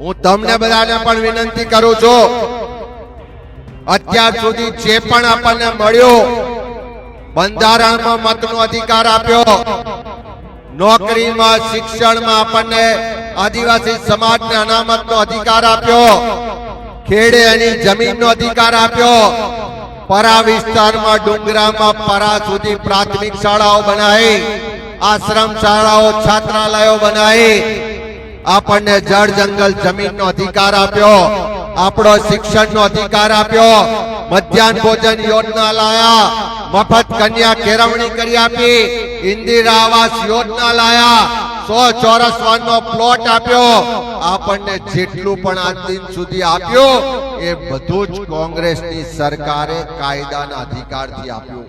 હું તમને બધાને પણ વિનંતી કરું છું. અત્યાર સુધી જે પણ આપણને મળ્યું, બંધારણમાં મતનો અધિકાર આપ્યો, નોકરીમાં, શિક્ષણમાં આપણને આદિવાસી સમાજને અનામતનો અધિકાર આપ્યો, ખેડે એની જમીનનો અધિકાર આપ્યો, પરા વિસ્તારમાં, ડુંગરામાં પરા સુધી પ્રાથમિક શાળાઓ બનાવી, આશ્રમ શાળાઓ, છાત્રાલયો બનાવી આપણને જળ જંગલ જમીનનો અધિકાર આપ્યો, આપણો શિક્ષણનો અધિકાર આપ્યો, મધ્યાહન ભોજન યોજના લાયા, મફત કન્યા કેળવણી કરી આપી, ઇન્દિરા આવાસ યોજના લાયા, સો ચોરસ નો પ્લોટ આપ્યો, આપણને જેટલું પણ આ દિન સુધી આપ્યું, એ બધું જ કોંગ્રેસની સરકારે કાયદાના અધિકારથી આપ્યું.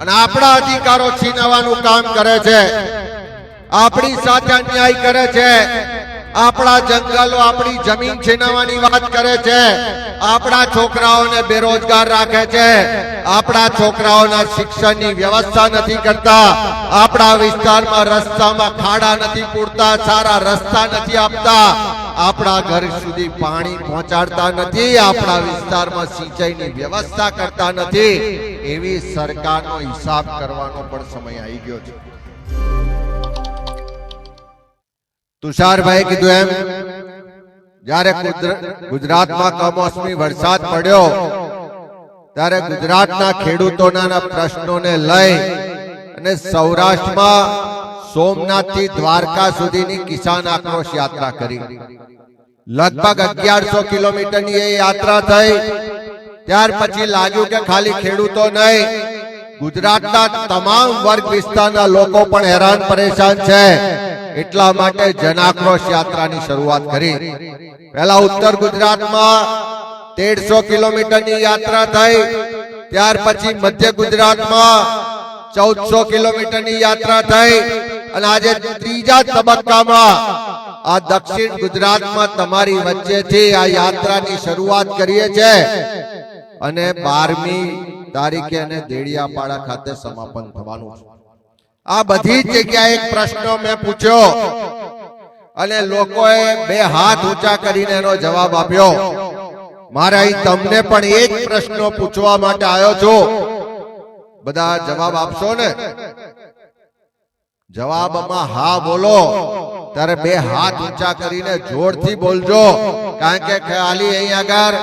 અને આપણા અધિકારો છીનવવાનું કામ કરે છે. આપણી સાથે અન્યાય કરે છે. આપણા જંગલો આપણી જમીન છીનવાની વાત કરે છે. આપણા છોકરાઓને બેરોજગાર રાખે છે. આપણા છોકરાઓના શિક્ષણની વ્યવસ્થા નથી કરતા. આપણા વિસ્તારમાં રસ્તામાં ખાડા નથી પૂરતા, સારા રસ્તા નથી આપતા. આપણા ઘર સુધી પાણી પહોંચાડતા નથી. આપણા વિસ્તારમાં સિંચાઈની વ્યવસ્થા કરતા નથી. એવી સરકારનો હિસાબ કરવાનો પણ સમય આવી ગયો છે. તુષારભાઈ કીધું એમ, જ્યારે ગુજરાતમાં કમોસમી વરસાદ પડ્યો, ત્યારે ગુજરાતના ખેડૂતોના પ્રશ્નોને લઈ અને સૌરાષ્ટ્રમાં સોમનાથથી દ્વારકા સુધીની કિસાન આક્રોશ યાત્રા કરી. લગભગ અગિયારસો કિલોમીટરની એ યાત્રા થઈ, ત્યાર પછી લાગ્યું કે ખાલી ખેડૂતો નહીં ગુજરાતના તમામ વર્ગ વિસ્તારના લોકો પણ હેરાન પરેશાન છે. એટલા માટે જનાક્રોશ યાત્રાની શરૂઆત કરી. પહેલા ઉત્તર ગુજરાતમાં તેરસો કિલોમીટરની યાત્રા થઈ. ત્યાર પછી મધ્ય ગુજરાતમાં ચૌદસો કિલોમીટરની યાત્રા થઈ. અને આજે ત્રીજા તબક્કામાં આ દક્ષિણ ગુજરાતમાં તમારી વચ્ચેથી આ યાત્રાની શરૂઆત કરીએ છે અને બારમી તારીખે અને દેડિયાપાડા ખાતે સમાપન થવાનું છે. આ બધી જગ્યાએ એક પ્રશ્ન મેં પૂછ્યો અને લોકોએ બે હાથ ઊંચા કરીને એનો જવાબ આપ્યો. મારે અહીં તમને પણ એ જ પ્રશ્નો પૂછવા માટે આવ્યો છું. બધા જવાબ આપશો ને? જવાબમાં હા બોલો. ત્યારે બે હાથ ઊંચા કરીને જોરથી બોલજો. કારણ કે ખાલી અહીં આગળ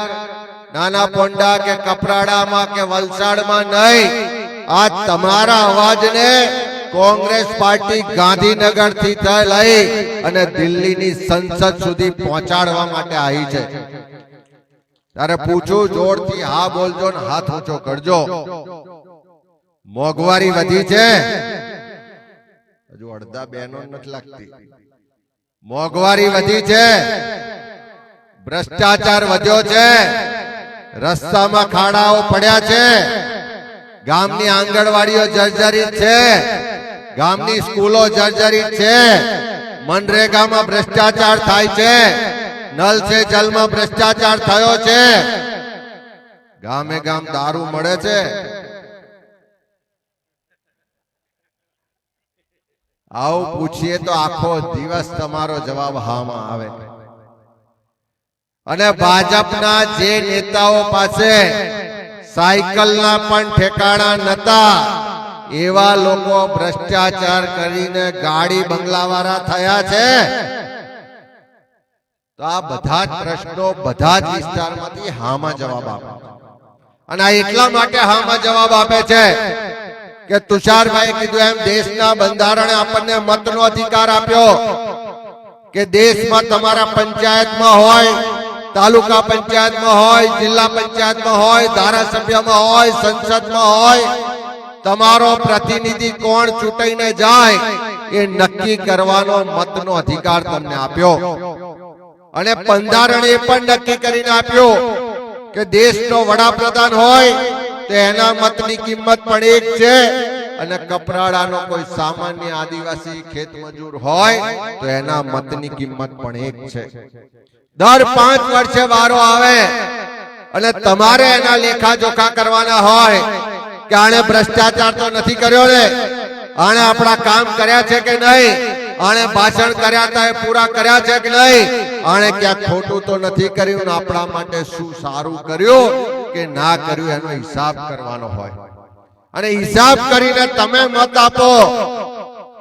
નાના પોંડા કે કપરાડામાં કે વલસાડમાં નહીં. આ તમારા અવાજને કોંગ્રેસ પાર્ટી ગાંધીનગરથી લઈ અને દિલ્હીની સંસદ સુધી પહોંચાડવા માટે આવી છે. ત્યારે પૂછું જોરથી, હા બોલજો ને હાથ ઊંચો કરજો. મોંઘવારી વધી છે. હજુ અડધા બહેનો નથી લાગતી. મોંઘવારી વધી છે. ભ્રષ્ટાચાર વધ્યો છે. રસ્તામાં ખાડાઓ પડ્યા છે. ગામની આંગણવાડીઓ જર્જરિત છે. ગામની સ્કૂલો જર્જરિત છે. મનરેગામાં ભ્રષ્ટાચાર થાય છે. નલ છે જલમાં ભ્રષ્ટાચાર થયો છે. ગામે ગામ દારૂ મળે છે. આવું પૂછીએ તો આખો દિવસ તમારો જવાબ હામાં આવે. અને ભાજપના જે નેતાઓ પાસે સાયકલના પણ ઠેકાણા નતા, એવા લોકો ભ્રષ્ટાચાર કરીને ગાડી બંગલાવાળા થયા છે. તો આ બધા જ પ્રશ્નો બધા જ વિસ્તારમાંથી હામાં જવાબ આપે. અને આ એટલા માટે હામાં જવાબ આપે છે કે તુષારભાઈ કીધું એમ, દેશના બંધારણે આપણને મતનો અધિકાર આપ્યો કે દેશમાં તમારા પંચાયતમાં હોય તાલુકા પંચાયતમાં હોય, જિલ્લા પંચાયતમાં હોય, ધારાસભ્યમાં હોય, સંસદમાં હોય, તમારો પ્રતિનિધિ કોણ ચૂંટાઈને જાય એ નક્કી કરવાનો મતનો અધિકાર તમને આપ્યો. અને બંધારણ એ પણ નક્કી કરીને આપ્યો કે દેશનો વડાપ્રધાન હોય તો એના મતની કિંમત પણ એક છે. અને કપરાડાનો કોઈ સામાન્ય આદિવાસી ખેત મજૂર હોય તો એના મતની કિંમત પણ એક છે. દર પાંચ વર્ષે વારો આવે અને તમારે એના લેખા જોખા કરવાના હોય કે આણે ભ્રષ્ટાચાર તો નથી કર્યો ને આણે આપણા કામ કર્યા છે કે નહીં, આણે ભાષણ કર્યા હતા એ પૂરા કર્યા છે કે નહીં, આણે ક્યાંક ખોટું તો નથી કર્યું ને આપણા માટે શું સારું કર્યું કે ના કર્યું એનો હિસાબ કરવાનો હોય. અને હિસાબ કરીને તમે મત આપો.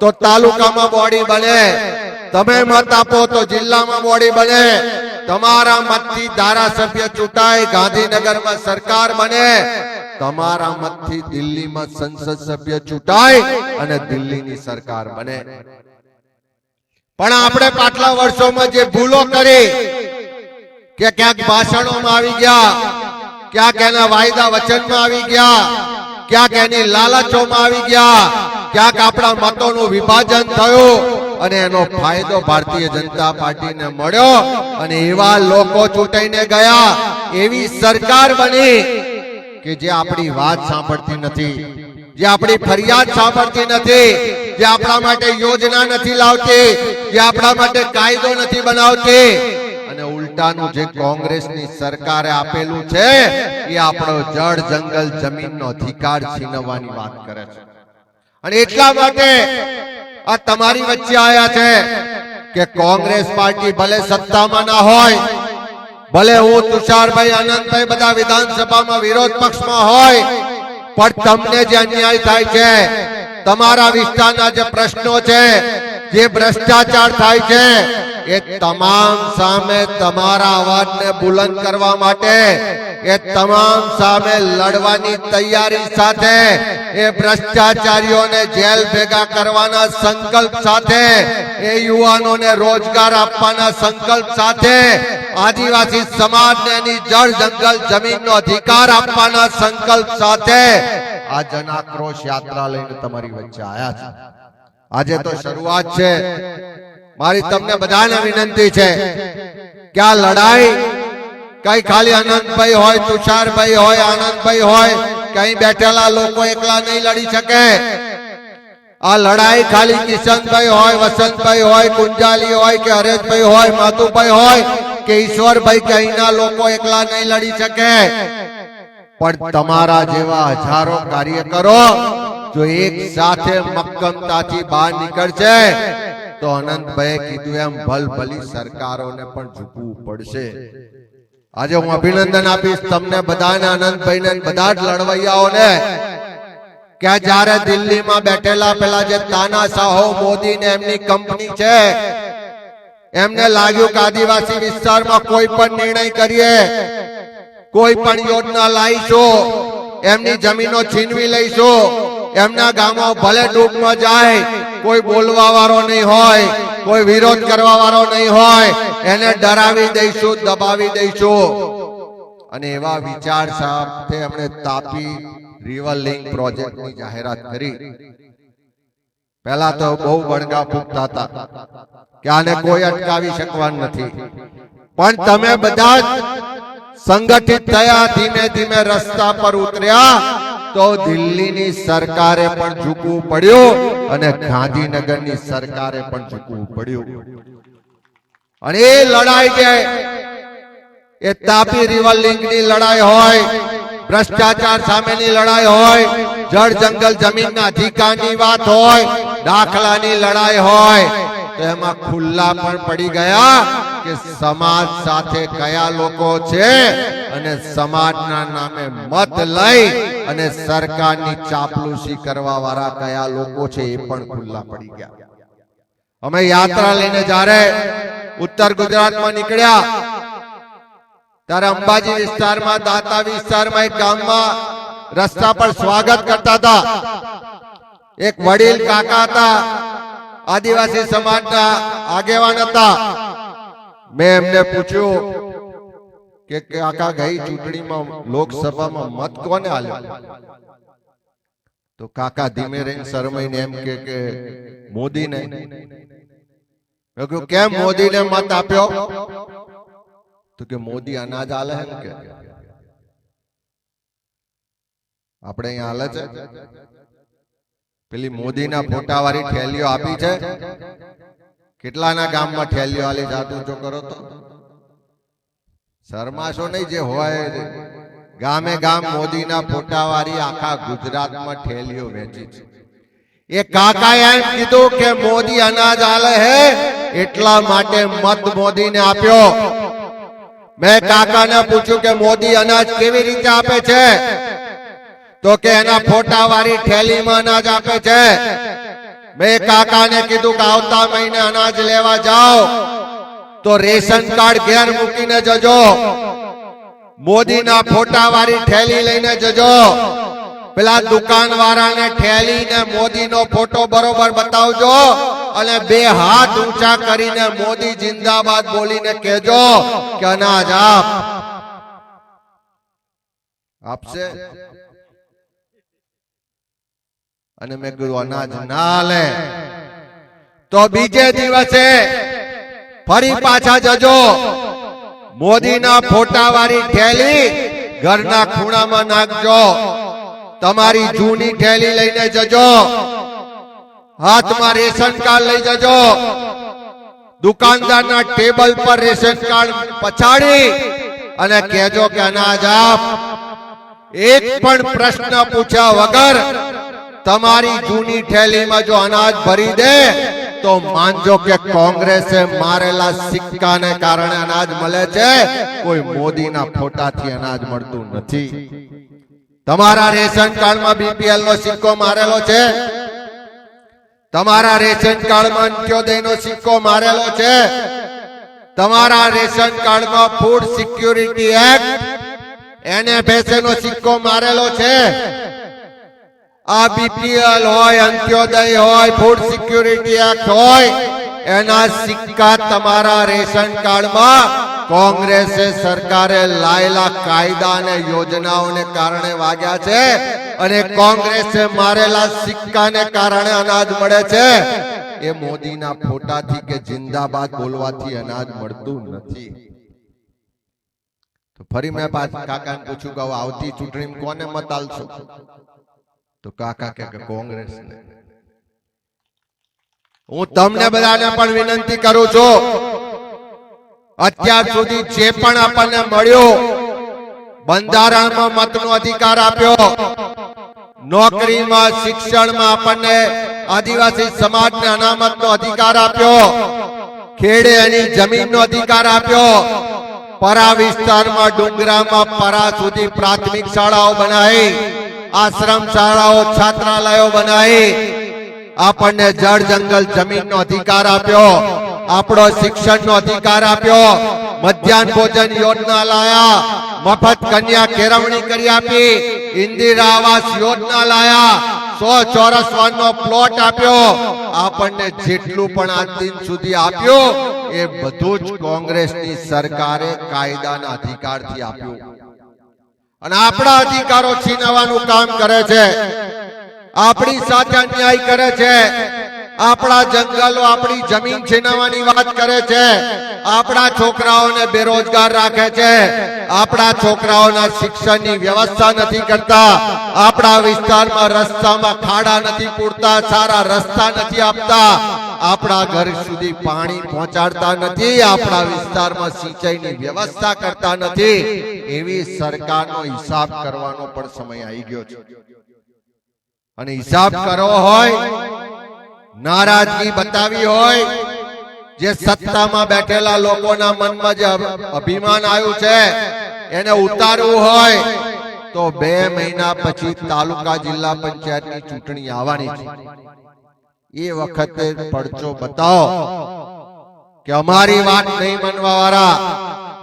તો તાલુકામાં બોડી બને. તમે મત આપો તો જિલ્લામાં બોડી બને. તમારા મતથી ધારાસભ્ય ચૂંટાય ગાંધીનગરમાં સરકાર બને. તમારા મતથી દિલ્હીમાં સંસદ સભ્ય ચૂંટાય અને દિલ્હીની સરકાર બને. પણ આપણે પાછલા વર્ષોમાં જે ભૂલો કરી કે ક્યાંક ભાષણોમાં આવી ગયા ક્યાંક એના વાયદા વચનમાં આવી ગયા ક્યાંક એની લાલચોમાં આવી ગયા. ક્યાંક આપણા મતોનું વિભાજન થયું અને એનો ફાયદો ભારતીય જનતા પાર્ટીને મળ્યો અને એવા લોકો ચૂંટાઈને ગયા. એવી સરકાર બની કે જે આપણી વાત સાંભળતી નથી, જે આપણી ફરિયાદ સાંભળતી નથી, જે આપણા માટે યોજના નથી લાવતી, જે આપણા માટે કાયદો નથી બનાવતી. અને જે કોંગ્રેસની સરકારે આપેલું છે, એ આપણો જળ જંગલ જમીનનો અધિકાર છીનવવાની વાત કરે છે. અને એટલા માટે આ તમારી વચ્ચે આયા છે કે કોંગ્રેસ પાર્ટી ભલે સત્તામાં ના હોય, ભલે હું, તુષારભાઈ, આનંદભાઈ બધા વિધાનસભામાં વિરોધ પક્ષમાં હોય, પણ તમને જે અન્યાય થાય છે, તમારા વિસ્તારના જે પ્રશ્નો છે, જે ભ્રષ્ટાચાર થાય છે એ તમામ સામે તમારા અવાજને બુલંદ કરવા માટે, એ તમામ સામે લડવાની તૈયારી સાથે, એ ભ્રષ્ટાચારીઓને જેલ ભેગા કરવાના સંકલ્પ સાથે, એ યુવાનોને રોજગાર આપવાના સંકલ્પ સાથે, આદિવાસી સમાજને એની જળ જંગલ જમીનનો અધિકાર આપવાના સંકલ્પ સાથે, આ જનાક્રોશ યાત્રા લઈને તમારી વચ્ચે આવ્યા છે. આજે તો શરૂઆત છે. મારી તમને બધાને વિનંતી છે કે આ લડાઈ કઈ ખાલી આનંદભાઈ હોય તુષારભાઈ હોય આનંદભાઈ હોય કઈ બેઠેલા લોકો એકલા નહીં લડી શકે. આ લડાઈ ખાલી કિશનભાઈ હોય વસંતભાઈ હોય કુંજાલી હોય કે હરેશભાઈ હોય માતુભાઈ હોય કે ઈશ્વરભાઈ કે અહીંના લોકો એકલા નહીં લડી શકે. પણ તમારા જેવા હજારો કાર્યકરો જો એક સાથે મક્કમતાથી બહાર નીકળશે તો અનંતભાઈએ કીધું એમ ભલભલી સરકારોને પણ ઝૂકવું પડશે. આજે હું અભિનંદન આપીશ તમને બધાને આનંદભાઈને અને બધા જ લડવૈયાઓને, કે જ્યારે દિલ્હીમાં બેઠેલા પેલા જે તાનાશાહો મોદી ને એમની કંપની છે, એમને લાગ્યું કે આદિવાસી વિસ્તારમાં કોઈ પણ નિર્ણય કરીએ, કોઈ પણ યોજના લાવીશું, એમની જમીનો છીનવી લઈશું એમના ગામો ભલે ડૂબમાં જાય, કોઈ બોલવા વાળો નહીં હોય, કોઈ વિરોધ કરવા વાળો નહીં હોય, એને ડરાવી દઈશું, દબાવી દઈશું. અને એવા વિચાર સાથે એમણે તાપી રિવર લિંક પ્રોજેક્ટની જાહેરાત કરી. પહેલા તો બહુ વણગા ફૂંકતા હતા કે આને કોઈ અટકાવી શકવાનું નથી. પણ તમે બધા સંગઠિત થયા, ધીમે ધીમે રસ્તા પર ઉતર્યા તો દિલ્હીની સરકારે પણ ઝૂકવું પડ્યું અને ગાંધીનગરની સરકારે પણ ઝૂકવું પડ્યું. અને એ લડાઈ જે એ તાપી રિવર લિંકની લડાઈ હોય, ભ્રષ્ટાચાર સામેની લડાઈ હોય, જળ જંગલ જમીનના અધિકારની વાત હોય, દાખલાની લડાઈ હોય, તો એમાં ખુલ્લા પણ પડી ગયા. કે સમાજ સાથે કયા લોકો છે? અને સમાજના નામે મત લઈ અને સરકારની ચાપલુસી કરવા વાળા કયા લોકો છે એ પણ ખુલ્લા પડી ગયા. અમે યાત્રા લઈને જ્યારે ઉત્તર ગુજરાતમાં નીકળ્યા, ત્યારે અંબાજી વિસ્તારમાં, દાતા વિસ્તારમાં, એક ગામમાં રસ્તા પર સ્વાગત કરતા હતા. એક વડીલ કાકા હતા, આદિવાસી સમાજના આગેવાન હતા. મેં એમને પૂછ્યું કે કાકા ગઈ ચૂંટણીમાં લોકસભામાં મત કોને આલ્યો? તો કાકા ધીમે રહીને શરમાઈને એમ કે મોદીને. કેમ મોદીને મત આપ્યો? તો કે મોદી અનાજ આલે હે કે. આપણે અહીંયા આલે છે. પેલી મોદીના ફોટા વાળી ઠેલીઓ આપી છે. કેટલાના ગામમાં ઠેલીઓ આલી જાતું જો તો. શરમાશો નહીં જે હોય ગામે ગામ મોદીના ફોટાવાળી આખા ગુજરાતમાં ઠેલીઓ વેચી છે. એ કાકાએ એમ કીધું કે મોદી અનાજ આલે હે, એટલા માટે મત મોદીને આપ્યો. મેં કાકાને પૂછ્યું કે મોદી અનાજ કેવી રીતે આપે છે? તો કે એના ફોટાવાળી ઠેલીમાં અનાજ આપે છે. મેં કાકાને કીધું કે આવતા મહિને અનાજ લેવા જાઓ. તો રેશન કાર્ડ ઘેર મૂકીને જજો. મોદીના ફોટા વાળી થેલી લઈને જજો. પેલા દુકાન વાળાને ઠેલી ને મોદીનો ફોટો બરોબર બતાવજો અને બે હાથ ઊંચા કરીને મોદી જિંદાબાદ બોલીને કહેજો કે અનાજ આપ. આપશે? અને મેં કીધું અનાજ ના લે. તો બીજે દિવસે ફરી પાછા જજો. મોદીના ફોટા વાળી થેલી ઘરના ખૂણામાં નાખજો. તમારી જૂની થેલી લઈને જજો. હાથમાં રેશન કાર્ડ લઈ જજો. દુકાનદારના ટેબલ પર રેશન કાર્ડ પછાડી અને કહેજો કે અનાજ આપ. એક પણ પ્રશ્ન પૂછ્યા વગર તમારી જૂની થેલીમાં જો અનાજ ભરી દે તો માનજો કે કોંગ્રેસે મારેલા સિક્કાને કારણે અનાજ મળે છે. કોઈ મોદીના ફોટાથી અનાજ મળતું નથી. તમારા રેશન કાર્ડમાં બીપીએલ નો સિક્કો મારેલો છે. તમારા રેશન કાર્ડમાં અંત્યોદયનો સિક્કો મારેલો છે. તમારા રેશન કાર્ડમાં ફૂડ સિક્યુરિટી એક્ટ એનએફએસ નો સિક્કો મારેલો છે. આ બીપીએલ હોય, અંત્યોદય હોય ફૂડ સિક્યુરિટી એક્ટ હોય, એના સિક્કા તમારા રેશન કાર્ડમાં કોંગ્રેસે સરકારે લાયેલા કાયદા અને યોજનાઓને કારણે વાગ્યા છે અને કોંગ્રેસે મારેલા સિક્કાને કારણે અનાજ મળે છે. એ મોદીના ફોટાથી કે જિંદાબાદ બોલવાથી અનાજ મળતું નથી. ફરી મેં પાછા કાકાને પૂછ્યું કે આવતી ચૂંટણીમાં કોને મત આલશો? તો કાકા કે કોંગ્રેસ હું તમને બધાને પણ વિનંતી કરું છું. અત્યાર સુધી જે પણ આપણને મળ્યો બંધારણમાં મતનો અધિકાર આપ્યો નોકરીમાં શિક્ષણમાં આપણને આદિવાસી સમાજને અનામતનો અધિકાર આપ્યો ખેડે એની જમીનનો અધિકાર આપ્યો પરા વિસ્તારમાં ડુંગરામાં પરા સુધી પ્રાથમિક શાળાઓ બનાવી આશ્રમ શાળાઓ, છાત્રાલયો બનાવી આપણને જળ જંગલ જમીનનો અધિકાર આપ્યો, આપણો શિક્ષણનો અધિકાર આપ્યો, મધ્યાહન ભોજન યોજના લાયા, મફત કન્યા કેળવણી કરી આપી, ઇન્દિરા આવાસ યોજના લાયા, સો ચોરસ નો પ્લોટ આપ્યો, આપણને જેટલું પણ આજ દિન સુધી આપ્યું, એ બધું જ કોંગ્રેસની સરકારે કાયદાના અધિકારથી આપ્યું. અને આપણા અધિકારો છીનવાનું કામ કરે છે. આપણી સાથે અન્યાય કરે છે. આપણા જંગલો આપણી જમીન છીનવવાની વાત કરે છે. આપણા છોકરાઓને બેરોજગાર રાખે છે. આપણા છોકરાઓના શિક્ષણની વ્યવસ્થા નથી કરતા. આપણા વિસ્તારમાં રસ્તામાં ખાડા નથી પૂરતા સારા રસ્તા નથી આપતા. આપણા ઘર સુધી પાણી પહોંચાડતા નથી, આપણા વિસ્તારમાં સિંચાઈની વ્યવસ્થા કરતા નથી. એવી સરકારનો હિસાબ કરવાનો પણ સમય આવી ગયો છે. અને હિસાબ કરવો હોય, નારાજગી બતાવી હોય, જે સત્તામાં બેઠેલા લોકોના મનમાં જે અભિમાન આવ્યું છે, એને ઉતારવું હોય, તો બે મહિના પછી તાલુકા જિલ્લા પંચાયતની ચૂંટણી આવવાની છે. એ વખતે પડચો બતાવો કે અમારી વાત નહીં માનવા વાળા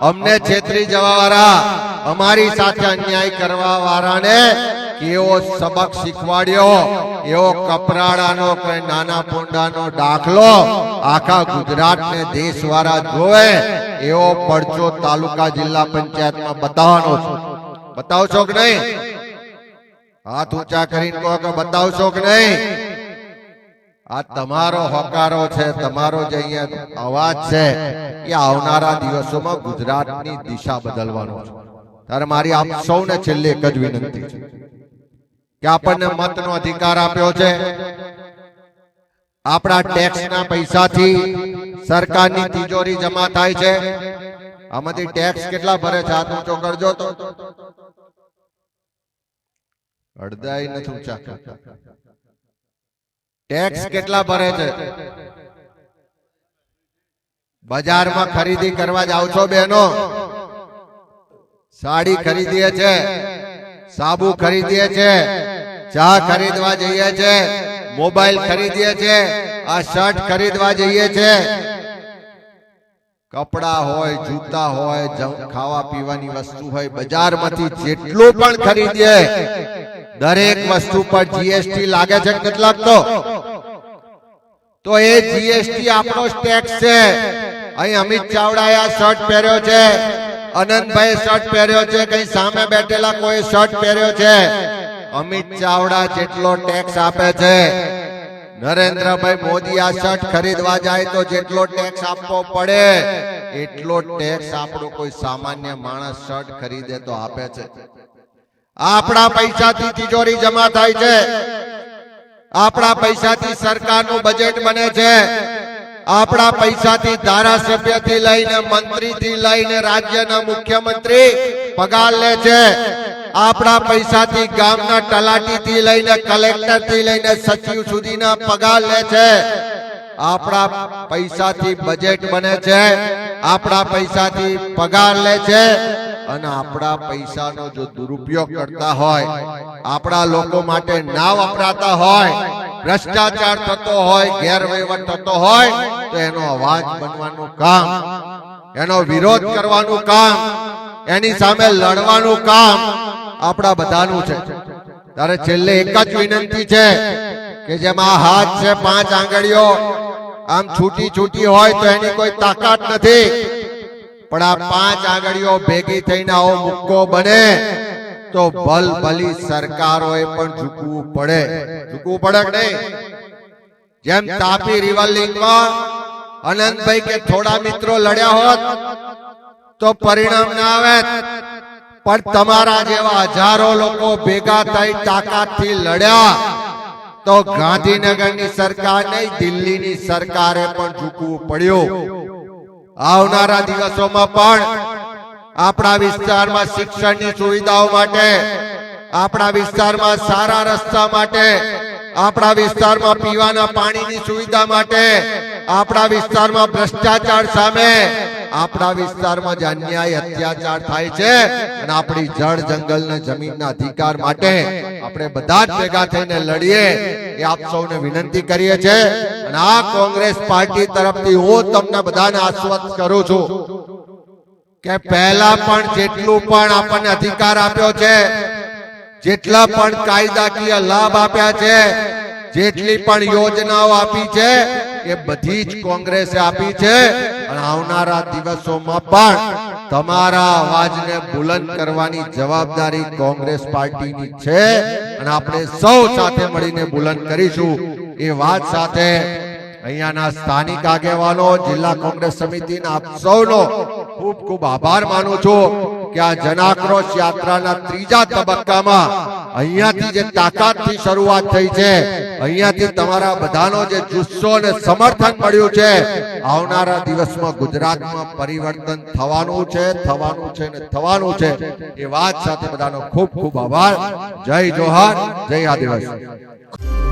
અમને છેતરી જવા વાળા અમારી સાથે અન્યાય કરવા વાળાને કેવો સબક શીખવાડ્યો એવો કપરાડાનો કે નાના પોંડાનો દાખલો આખા ગુજરાતને દેશવાળા જોવે એવો પડચો તાલુકા જિલ્લા પંચાયતમાં બતાવવાનો છે. બતાવશો કે નહીં? હાથ ઊંચા કરીને કહો કે બતાવશો કે નહીં? આ તમારો હોકારો છે, તમારો જે અહીંયા અવાજ છે, એ આવનારા દિવસોમાં ગુજરાતની દિશા બદલવાનો છે. ત્યારે મારી આપ સૌને છેલ્લે એક જ વિનંતી છે કે આપણને મતનો અધિકાર આપ્યો છે. આપણા ટેક્સના પૈસાથી સરકારની તિજોરી જમા થાય છે. આમાંથી ટેક્સ કેટલા ભરે છે હાથ ઊંચો કરજો તો. અડધાઈ નથી ઊંચા. ટેક્સ કેટલા ભરે છે? બજારમાં ખરીદી કરવા જાવ છો બહેનો? સાડી ખરીદીએ છે સાબુ ખરીદીએ છે ચા ખરીદવા જઈએ છે મોબાઈલ ખરીદીએ છે આ શર્ટ ખરીદવા જઈએ છે. કપડા હોય જૂતા હોય ખાવા પીવાની વસ્તુ હોય બજારમાંથી જેટલું પણ ખરીદીએ દરેક વસ્તુ પર જીએસટી લાગે છે કેટલાક લાગતો તો એ જીએસટી આપણો ટેક્સ છે. અહીં અમિત ચાવડાએ આ શર્ટ પહેર્યો છે. અનંતભાઈ શર્ટ પહેર્યો છે. કઈ સામે બેઠેલા કોઈ શર્ટ પહેર્યો છે. અમિત ચાવડા જેટલો ટેક્સ આપે છે. નરેન્દ્રભાઈ મોદી આ શર્ટ ખરીદવા જાય તો જેટલો ટેક્સ આપવો પડે, એટલો ટેક્સ આપણો કોઈ સામાન્ય માણસ શર્ટ ખરીદે તો આપે છે. આપણા પૈસાથી તિજોરી જમા થાય છે. આપણા પૈસાથી સરકારનું બજેટ બને છે. આપણા પૈસાથી ધારાસભ્યથી લઈને મંત્રીથી લઈને રાજ્યના મુખ્યમંત્રી પગાર લે છે. આપણા પૈસાથી ગામના તલાટીથી લઈને કલેક્ટરથી લઈને સચિવ સુધીના પગાર લે છે. આપણા પૈસાથી બજેટ બને છે. આપણા પૈસાથી પગાર લે છે. અને આપણા પૈસાનો જો દુરુપયોગ કરતા હોય, આપણા લોકો માટે ના વપરાતા હોય, ભ્રષ્ટાચાર થતો હોય, ગેરવહીવટ થતો હોય, તો એનો અવાજ બનવાનું કામ, એનો વિરોધ કરવાનું કામ, એની સામે લડવાનું કામ આપણા બધાનું છે. ત્યારે છેલ્લે એક જ વિનંતી છે કે જેમાં હાથ છે પાંચ આંગળીઓ, આમ છૂટી છૂટી હોય તો એની કોઈ તાકાત નથી. પણ આ પાંચ આંગળીઓ ભેગી થઈને આવો મુક્કો બને, તો ભલ ભલી સરકારોએ પણ ઝૂકવું પડે. ઝૂકવું પડે નહીં? જેમ તાપી રિવરલિંગમાં અનંતભાઈ કે થોડા મિત્રો લડ્યા હોત, તો પરિણામ ના આવે. પણ તમારા જેવા હજારો લોકો ભેગા થઈ તાકાતથી લડ્યા, તો ગાંધીનગરની સરકાર નહીં, દિલ્હીની સરકારે પણ ઝૂકવું પડ્યું. આવનારા દિવસોમાં પણ આપણા વિસ્તારમાં શિક્ષણની સુવિધાઓ માટે, આપણા વિસ્તારમાં સારા રસ્તા માટે, આપણા વિસ્તારમાં પીવાના પાણીની સુવિધા માટે, આપણા વિસ્તારમાં ભ્રષ્ટાચાર સામે, આપણા વિસ્તારમાં જે અન્યાય, અત્યાચાર થાય છે અને આપણી જળ જંગલ ને જમીનના અધિકાર માટે આપણે બધા જ ભેગા થઈને લડીએ એ આપ સૌને વિનંતી કરીએ છીએ. આ કોંગ્રેસ પાર્ટી તરફથી હું તમને બધાને આશ્વસ્ત કરું છું કે પહેલા પણ જેટલું પણ આપણને અધિકાર આપ્યો છે, જેટલા પણ કાયદાકીય લાભ આપ્યા છે, જેટલી પણ યોજનાઓ આપી છે, એ બધી જ કોંગ્રેસે આપી છે અને આવનારા દિવસોમાં પણ તમારા અવાજને બુલંદ કરવાની જવાબદારી કોંગ્રેસ પાર્ટીની છે અને આપણે સૌ સાથે મળીને બુલંદ કરીશું એ વાત સાથે અહીંયાના સ્થાનિક આગેવાનો, જિલ્લા કોંગ્રેસ સમિતિના આપ સૌનો ખૂબ ખૂબ આભાર માનું છું કે આ જનાક્રોશ યાત્રાના ત્રીજા તબક્કામાં અહીંયાથી જે તાકાતથી શરૂઆત થઈ છે, અહીંયાથી તમારા બધાનો જે જુસ્સો અને સમર્થન મળ્યું છે, આવનારા દિવસમાં ગુજરાતમાં પરિવર્તન થવાનું છે થવાનું છે ને થવાનું છે એ વાત સાથે બધાનો ખૂબ ખૂબ આભાર. જય જોહાર, જય આદિવાસી